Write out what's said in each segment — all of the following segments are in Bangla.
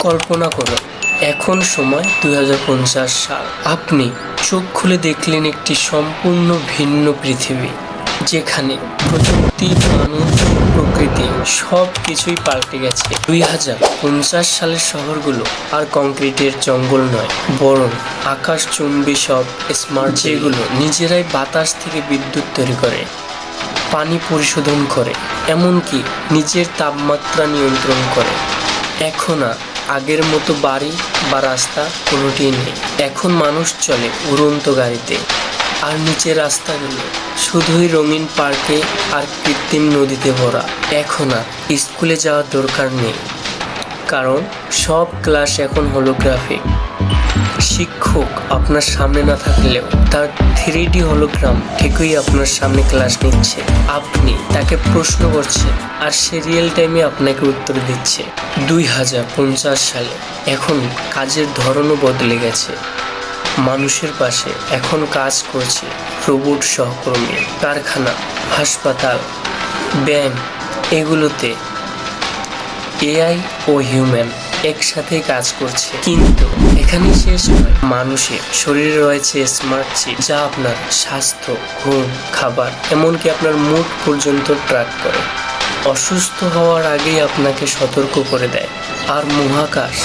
কল্পনা করুন এখন সময় দু হাজার পঞ্চাশ সাল। আপনি চোখ খুলে দেখলেন একটি সম্পূর্ণ ভিন্ন পৃথিবী, যেখানে প্রযুক্তি, মানুষ, প্রকৃতি সব কিছুই পাল্টে গেছে। দুই হাজার পঞ্চাশ সালের শহরগুলো আর কংক্রিটের জঙ্গল নয়, বরং আকাশ আকাশচুম্বী সব স্মার্ট যেগুলো নিজেরাই বাতাস থেকে বিদ্যুৎ তৈরি করে, পানি পরিশোধন করে, এমনকি নিজের তাপমাত্রা নিয়ন্ত্রণ করে। এখন আর আগের মতো বাড়ি বা রাস্তা কোনোটি নেই। এখন মানুষ চলে উড়ন্ত গাড়িতে। আর নিচের রাস্তাগুলো শুধুই রঙিন পার্কে আর কৃত্রিম নদীতে ভরা। এখন আর স্কুলে যাওয়ার দরকার নেই। কারণ সব ক্লাস এখন হোলোগ্রাফিক শিক্ষক আপনার সামনে না থাকলেও তার থ্রি ডি হলোগ্রাম ঠিকই আপনার সামনে ক্লাস নিচ্ছে। আপনি তাকে প্রশ্ন করছেন আর সে রিয়েল টাইমে আপনাকে উত্তর দিচ্ছে। দুই হাজার পঞ্চাশ সালে এখন কাজের ধরনও বদলে গেছে। মানুষের পাশে এখন কাজ করছে রোবট সহকর্মী, কারখানা, হাসপাতাল ব্যাংক এগুলোতে এআই ও হিউম্যান একসাথে কাজ করছে। কিন্তু এখানে শেষ নয় মানুষের শরীরে রয়েছে স্মার্ট চিপ, যা আপনার স্বাস্থ্য, ঘুম, খাবার, এমনকি আপনার মুড পর্যন্ত ট্র্যাক করে। অসুস্থ হওয়ার আগেই আপনাকে সতর্ক করে দেয়। আর মহাকাশ।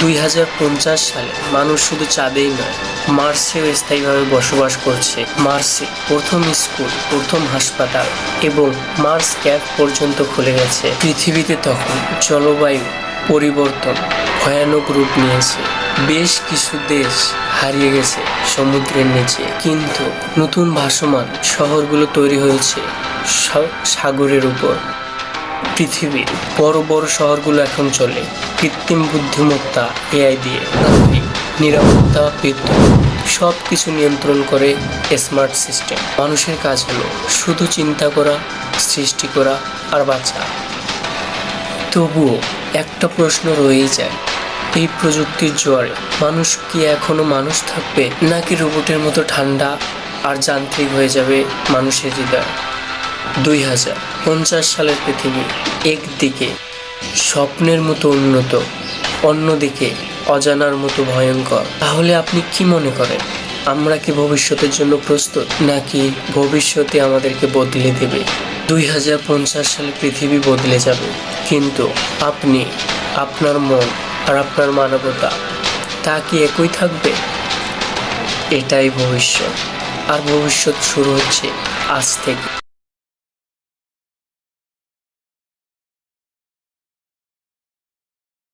দুই হাজার পঞ্চাশ সালে মানুষ শুধু চাঁদেই নয় মার্সেও স্থায়ীভাবে বসবাস করছে। মার্সে প্রথম স্কুল, প্রথম হাসপাতাল এবং মার্স ক্যাম্প পর্যন্ত খুলে গেছে। পৃথিবীতে তখন জলবায়ু পরিবর্তন ভয়ানক রূপ নিয়েছে। বেশ কিছু দেশ হারিয়ে গেছে সমুদ্রের নিচে। কিন্তু নতুন ভাসমান শহরগুলো তৈরি হয়েছে সাগরের উপর। পৃথিবীর বড় বড় শহরগুলো এখন চলে কৃত্রিম বুদ্ধিমত্তা এআই দিয়ে। নিরাপত্তা, বিদ্যুৎ সব কিছু নিয়ন্ত্রণ করে স্মার্ট সিস্টেম মানুষের কাজ হলো শুধু চিন্তা করা, সৃষ্টি করা আর বাঁচা। তবুও একটা প্রশ্ন রয়েই যায়, এই প্রযুক্তির জোয়ারে মানুষ কি এখনও মানুষ থাকবে নাকি রোবটের মতো ঠান্ডা আর যান্ত্রিক হয়ে যাবে মানুষের হৃদয়? দুই হাজার পঞ্চাশ সালের পৃথিবী একদিকে স্বপ্নের মতো উন্নত, অন্যদিকে অজানার মতো ভয়ঙ্কর। তাহলে আপনি কি মনে করেন? আমরা কি ভবিষ্যতের জন্য প্রস্তুত? নাকি ভবিষ্যতে আমাদেরকে বদলে দেবে? দুই হাজার পঞ্চাশ সালে পৃথিবী বদলে যাবে। কিন্তু আপনি, আপনার মন আর আপনার মানবতা, তা কি একই থাকবে? এটাই ভবিষ্যৎ। আর ভবিষ্যৎ শুরু হচ্ছে আজ থেকে।